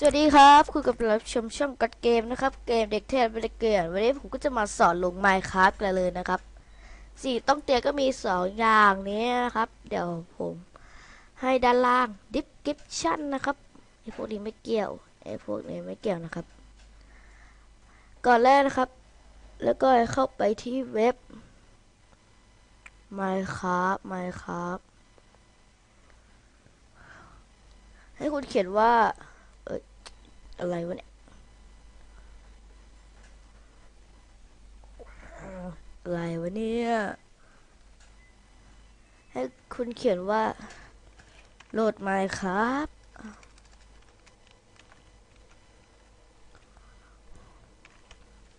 สวัสดีครับคุณกับรับชมช่องกัดเกมนะครับ เกมเด็กเทพไม่ได้เกลียนวันนี้ผมก็จะมาสอนลงไมค์ครับกันเลยนะครับสิ่ต้องเตียก็มีสองอย่างนี้นะครับ เดี๋ยวผมให้ด้านล่าง description นะครับไอพวกนี้ไม่เกี่ยวไอพวกนี้ไม่เกี่ยวนะครับ ก่อนแรกนะครับ แล้วก็เข้าไปที่เว็บ Minecraft Minecraft ให้คุณเขียนว่า อะไรวะเนี่ยอะไรวะเนี่ย ให้คุณเขียนว่า โหลดมาครับ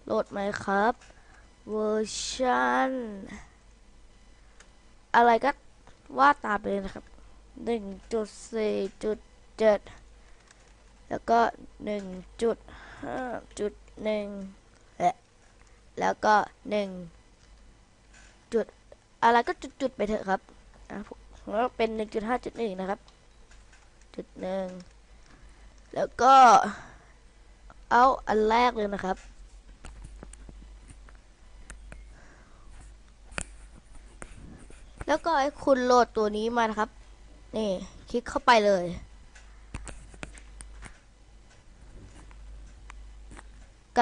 โหลดมาครับเวอร์ชันอะไรก็ว่าตามไปเลยนะครับหนึ่งจุดสี่จุดเจ็ด แล้วก็หนึ่งจุดห้าจุดหนึ่งและแล้วก็หนึ่งจุดอะไรก็จุดๆไปเถอะครับแล้วเป็นหนึ่งจุดห้าจุดหนึ่งนะครับจุดหนึ่งแล้วก็เอาอันแรกเลยนะครับ แล้วก็ให้คุณโหลดตัวนี้มานะครับ นี่ คลิกเข้าไปเลย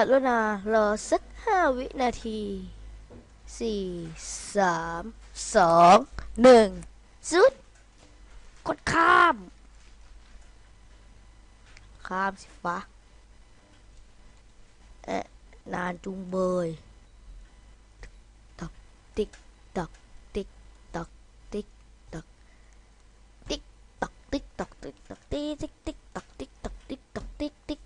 กรุณารอสักห้าวินาทีสี่สามสองหนึ่งสุดกดข้าม ข้ามสิฟ้าเอ๊ะนานจุงเบยตอกติ๊กตอกติ๊กตอกติ๊กตอกติ๊กตอกติ๊กตอกติ๊กตอกติ๊กติ๊ก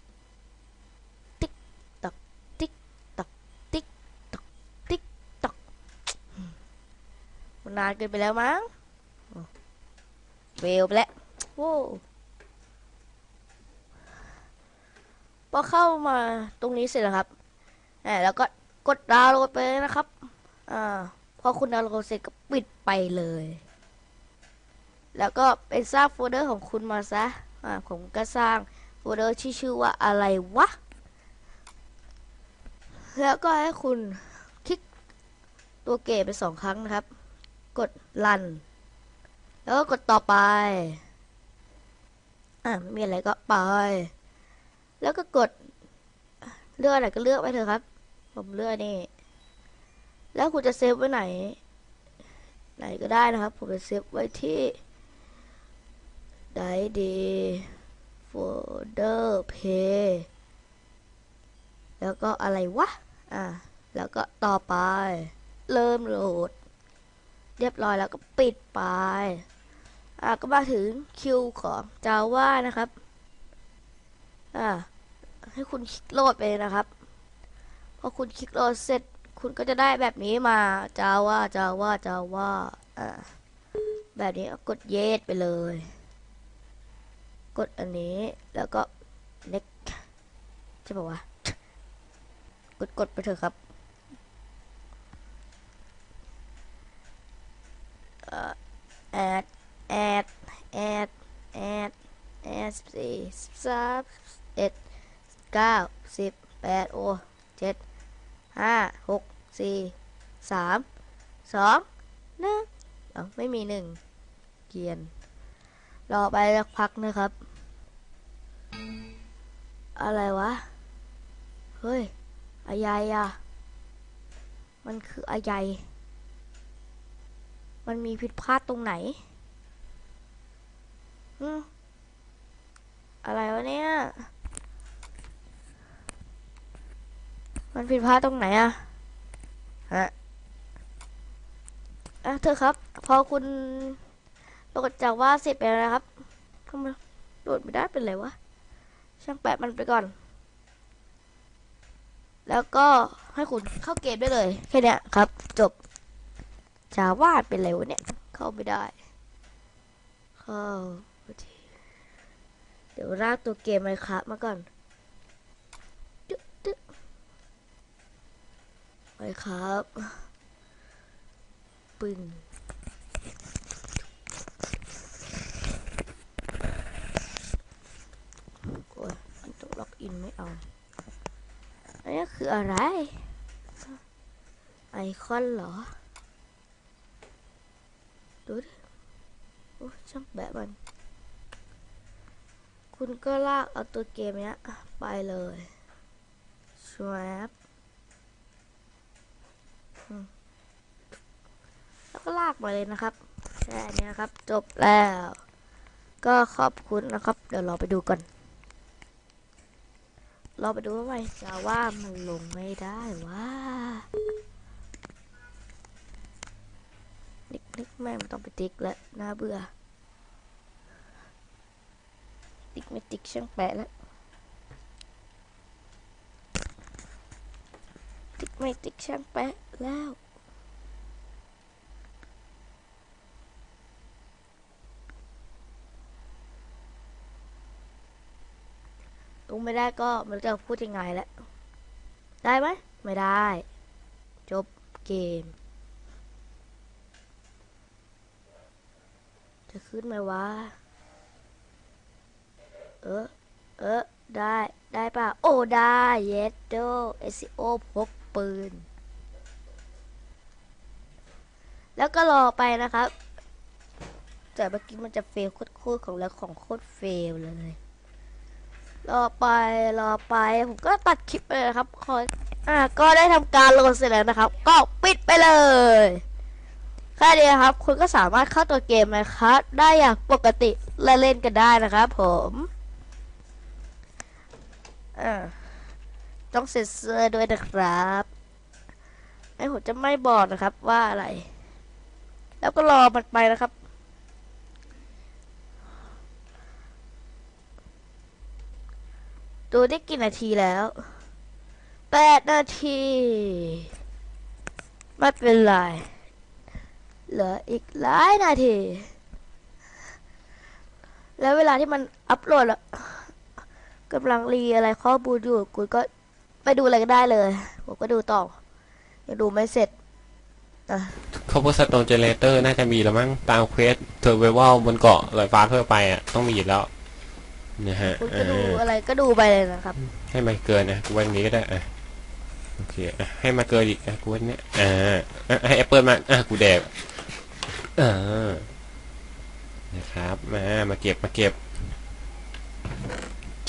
มันนานเกินไปแล้วมั้งเฟลไปแล้วโว้พอเข้ามาตรงนี้เสร็จแล้วครับอ่าแล้วก็กดดาวน์โหลดไปเลยนะครับ อ่า พอคุณดาวน์โหลดเสร็จก็ปิดไปเลย แล้วก็ไปสร้างโฟลเดอร์ของคุณมาซะ อ่า ผมก็สร้างโฟลเดอร์ที่ชื่อว่าอะไรวะ แล้วก็ให้คุณคลิกตัวเกตไปสองครั้งนะครับ กดรัน แล้วก็กดต่อไป อ่าไม่มีอะไรก็ไป แล้วก็กด เลือกอะไรก็เลือกไปเถอะครับ ผมเลือกนี่ แล้วคุณจะเซฟไว้ไหน ไหนก็ได้นะครับ ผมจะเซฟไว้ที่ไดดีโฟลเดอร์เพย์แล้วก็อะไรวะ อ่าแล้วก็ต่อไป เริ่มโหลด เรียบร้อยแล้วก็ปิดไป อ่าก็มาถึงคิวของจาว่านะครับ อ่า ให้คุณคลิกโหลดไปนะครับ พอคุณคลิกโหลดเสร็จ คุณก็จะได้แบบนี้มาจาว่าจาว่าจาว่าอ่า แบบนี้กดเยสไปเลย กดอันนี้แล้วก็ next ใช่ป่าวะ กดกดไปเถอะครับ แอด แอด แอด แอด แอดสี่สามเอ็ดเก้าสิบแปดโอเจ็ดห้าหกสี่สามสองหนึ่งอ้าไม่มีหนึ่งเกียนรอไปสักพักนะครับ อะไรวะ เฮ้ยอะไรอะมันคืออะไรมันมีผิดพลาดตรงไหนอืม อะไรวะเนี่ย มันผิดพลาดตรงไหนอะฮะอะเธอครับ พอคุณโหลดจากว่าเสร็จไปแล้วนะครับทำไมโหลดไม่ได้เป็นไรวะ ช่างแปะมันไปก่อน แล้วก็ให้คุณเข้าเกมได้เลย แค่นี้ครับ จบจาวาดเป็นไรวะเนี่ย เข้าไม่ได้ เข้า ดี๋ยวรากตัวเกมไมครับมาก่อนตึ๊ดตึ๊ดไมครับปึ้งโอ้ยนไม่เอา อันนี้คืออะไร ไอคอนเหรอ ดูดิ โอ้ช่างแบบมัน คุณก็ลากเอาตัวเกมเนี้ย ไปเลยชวบอืมแล้วก็ลากมาเลยนะครับ แค่นี้นะครับ จบแล้ว ก็ขอบคุณนะครับ เดี๋ยวเราไปดูก่อน เราไปดูว่าไมจะว่ามันลงไม่ได้ว่านิกนิกแม่งไม่ต้องไปติ๊กแล้วน่าเบื่อ ติ๊กไม่ติ๊กช่างแปะแล้วติ๊กไม่ติ๊กช่างแปะแล้วลงไม่ได้ก็ม่รู้จะพูดยังไงแล้วได้ไหมไม่ได้ จบเกม จะขึ้นไหมวะ เออ เออ ได้ ได้ป่ะ โอ้ ได้ เยสโดเอซิโอพกปืน แล้วก็รอไปนะครับ แต่เมื่อกี้มันจะเฟลโคตรๆของแล้วของโคตรเฟลเลย รอไป รอไป ผมก็ตัดคลิปไปเลยนะครับคอยอ่า ก็ได้ทำการโหลดเสร็จแล้วนะครับ ก็ปิดไปเลยแค่นี้ครับ คุณก็สามารถเข้าตัวเกมนะครับ ได้อย่างปกติและเล่นกันได้นะครับผม ต้องเซ็นเซอร์ด้วยนะครับไอ้ผมจะไม่บอกนะครับว่าอะไร แล้วก็รอมันไปนะครับ ดูได้กี่นาทีแล้วแปดนาที ไม่เป็นไร เหลืออีกหลายนาที แล้วเวลาที่มันอัพโหลดแล้ว กำลังรีอะไรข้อมูลอยู่กูก็ไปดูอะไรก็ได้เลย ผมก็ดูต่อยังดูไม่เสร็จคาร์บอนสโตนเจเนเตอร์น่าจะมีแล้วมั้งตามเควสเทอร์เวลบนเกาะลอยฟ้าทั่วไปอะต้องมีอยู่แล้วนะฮะคุณเอก็ดูออะไรก็ดูไปเลยนะครับ ให้มันเกินนะกูว่าอย่างนี้ก็ได้อะโอเคอะให้มาเกินอีกอะกูว่าเนี้ยอ่าอะให้แอปเปิลมาอะกูแดกอ่านะครับมามาเก็บมาเก็บ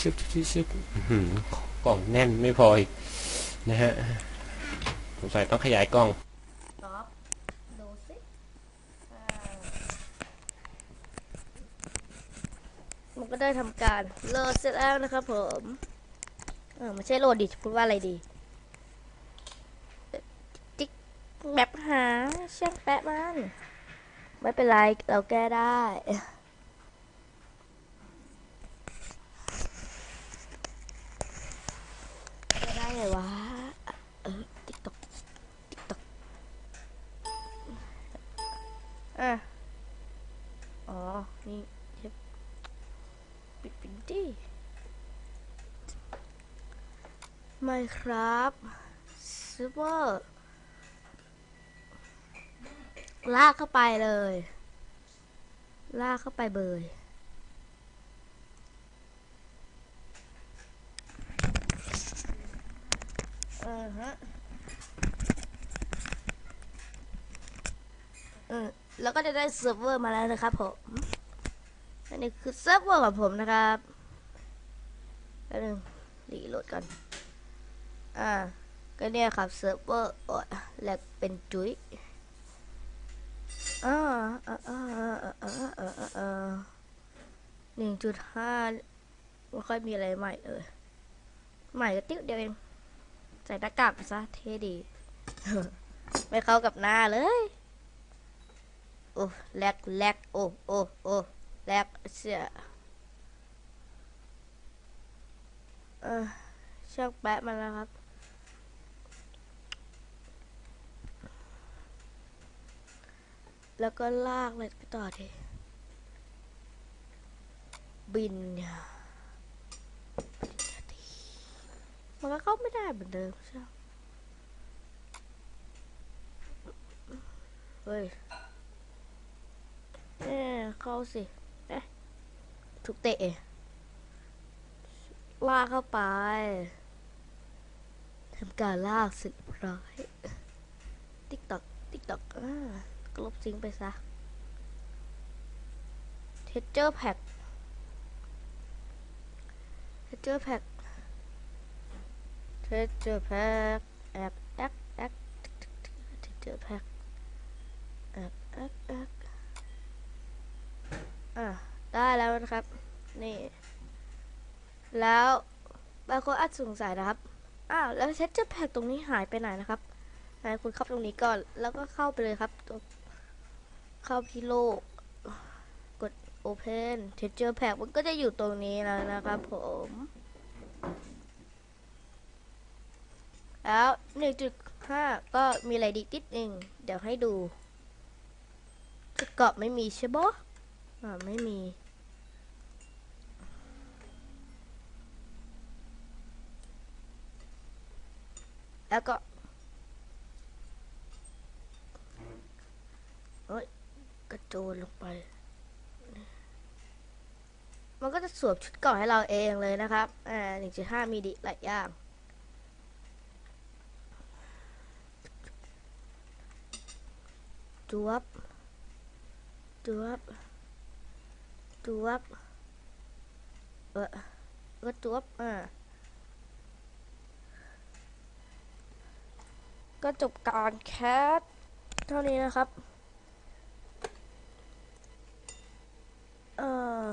ชึบชึบชึบอื้อหือกล่องแน่นไม่พออีกนะฮะสงสัยต้องขยายกล้องตอบดูสิมันก็ได้ทำการโหลดเสร็จแล้วนะครับผมเออไม่ใช่โหลดดิพูดว่าอะไรดีติ๊กแบบหาช่างแปะมัน ไม่เป็นไร เราแก้ได้ แก้ ได้ไงวะ เออติ๊กตอกติ๊กตอกอะอ๋อ นี่เทปปิดปิดดิไม่ครับซูเปอร์ลากเข้าไปเลย ลากเข้าไปเบย อ่ฮะเออแล้วก็จะได้เซิร์ฟเวอร์มาแล้วนะครับผมอันนี้คือเซิร์ฟเวอร์ของผมนะครับแป๊บนึงรีโหลดก่อนอ่าก็เนี่ยครับเซิร์ฟเวอร์อดแลกเป็นจุ้ยอ่าอ่าอ่าอ่าอ่าอ่าหนึ่งจุดห้าไม่ค่อยมีอะไรใหม่เลยใหม่ก็ติ๊กเดียวเอง ใส่หน้ากากซะเท่ดี ไม่เข้ากับหน้าเลย โอ้แลกแลกโอ้โอ้โอ้แลกเสียเออช่างแปะมาแล้วครับแล้วก็ลากเลยไปต่อทีบินเนี่ย มันก็เข้าไม่ได้เหมือนเดิมใช่เฮ้ยเอ๊เข้าสิเอ๊ะถูกเตะลากเข้าไปทำการลากเสร็จรียบร้อยติ๊กตอกติ๊กตอกอกลบทิ้งไปซะเทเจอร์แพ็คเทเจอร์แพ็ค เทเจอแพ็คแอกแอกแอกเทเจอแพ็คแอกแอกแอกอะได้แล้วนะครับ นี่ แล้วบางคนอาจสงสัยนะครับอ้าวแล้วเซ็ตเจอแพ็กตรงนี้หายไปไหนนะครับไหนคุณเข้าตรงนี้ก่อน แล้วก็เข้าไปเลยครับตรงเข้าที่โลก กด Open Texture Pack มันก็จะอยู่ตรงนี้แล้วนะครับผม แล้ว 1.5 ก็มีอะไรดีติดหนึ่งเดี๋ยวให้ดูชุดเกราะไม่มีใช่ปะอ่าไม่มีแล้วก็เอ้ย กระโจนลงไป มันก็จะสวมชุดเก่อให้เราเองเลยนะครับ อ่าหนึ่งจุดห้ามีดีหลายอย่าง ตัวบตัวบตัวบเออก็ตัวบอ่าก็จบการแคสเท่านี้นะครับ เออ